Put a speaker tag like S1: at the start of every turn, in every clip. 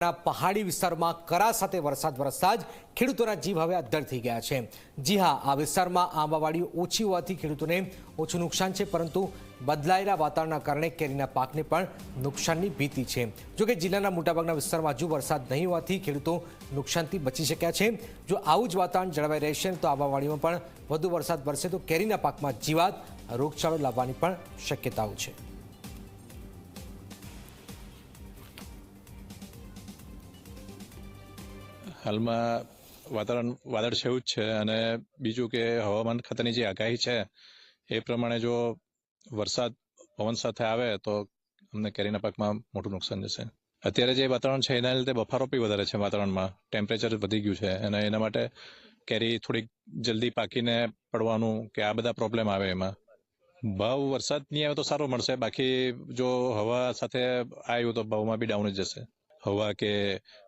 S1: પહાડી વિસ્તારમાં કરા સાથે વરસાદ વરસતા જ ખેડૂતોના જીવ હવે અદ્ધર થઈ ગયા છે. જી હા, આ વિસ્તારમાં આંબાવાડી ઓછી હોવાથી ખેડૂતોને ઓછું નુકસાન છે, પરંતુ બદલાયેલા વાતાવરણના કારણે કેરીના પાકને પણ નુકસાનની ભીતિ છે. જોકે જિલ્લાના મોટાભાગના વિસ્તારમાં હજુ વરસાદ નહીં હોવાથી ખેડૂતો નુકસાનથી બચી શક્યા છે. જો આવું જ વાતાવરણ જળવાઈ રહેશે તો આંબાવાડીમાં પણ વધુ વરસાદ વરસે તો કેરીના પાકમાં જીવાત રોગચાળો લાવવાની પણ શક્યતાઓ છે.
S2: હાલમાં વાતાવરણ વાદળછાયું જ છે અને બીજું કે હવામાન ખાતાની જે આગાહી છે, એ પ્રમાણે જો વરસાદ, પવન સાથે આવે તો અમને કેરીના પાકમાં મોટું નુકસાન જશે. અત્યારે જે વાતાવરણ છે, એના લીધે બફારો બી વધારે છે વાતાવરણમાં. ટેમ્પરેચર વધી ગયું છે અને એના માટે કેરી થોડીક જલ્દી પાકીને પડવાનું કે આ બધા પ્રોબ્લેમ આવે એમાં. ભાવ વરસાદ નહીં આવે તો સારો મળશે. બાકી જો હવા સાથે આવ્યું તો ભાવમાં બી ડાઉન જ જશે. હવા કે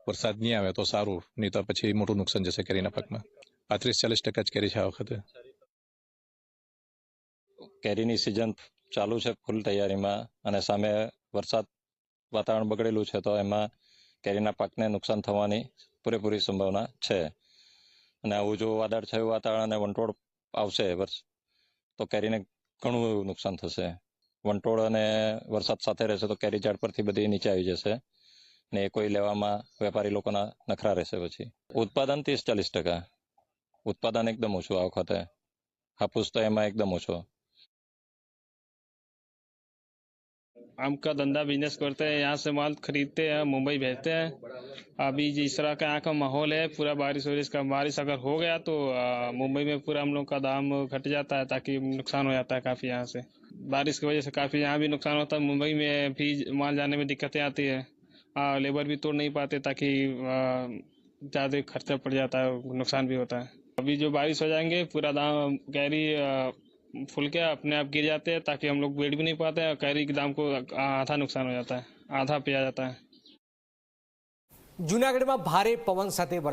S2: વરસાદ નહીં આવે તો સારું, નહીં તો પછી મોટું નુકસાન જશે કેરીના પાકમાં પાંત્રીસ ચાલીસ ટકા જ કેરી છે આ વખતે.
S3: કેરીની સિઝન ચાલુ છે ફૂલ તૈયારીમાં અને સામે વરસાદ વાતાવરણ બગડેલું છે તો એમાં કેરીના પાકને નુકસાન થવાની પૂરેપૂરી સંભાવના છે. અને આવું જો વાદળછાયું વાતાવરણ અને વંટોળ આવશે વર્ષ, તો કેરીને ઘણું એવું નુકસાન થશે. વંટોળ અને વરસાદ સાથે રહેશે તો કેરી ઝાડ પરથી બધી નીચે આવી જશે. ને એ કોઈ લેવામાં વેપારી લોકોના નખરા રહેશે પછી ઉત્પાદન ત્રીસ ચાલીસ ટકા ઉત્પાદન એકદમ ઓછું આ વખતે હાપુસ તો એમાં એકદમ ઓછો
S4: आम का धंधा बिजनेस करते हैं यहाँ से माल खरीदते हैं मुंबई भेजते हैं अभी जिस तरह का यहाँ का माहौल है पूरा बारिश वारिश का बारिश अगर हो गया तो आ, मुंबई में पूरा हम लोग का दाम घट जाता है ताकि नुकसान हो जाता है काफ़ी यहाँ से बारिश की वजह से काफ़ी यहाँ भी नुकसान होता है मुंबई में भी माल जाने में दिक्कतें आती है आ, लेबर भी तोड़ नहीं पाते ताकि ज़्यादा खर्चा पड़ जाता है नुकसान भी होता है अभी जो बारिश हो जाएंगे पूरा दाम कैरी आ, फूल के अपने आप गिर जाते हैं ताकि हम लोग बेच भी नहीं पाते हैं और कैरी के दाम को आधा नुकसान हो जाता है आधा पिया जाता है
S1: જૂનાગઢમાં ભારે પવન સાથે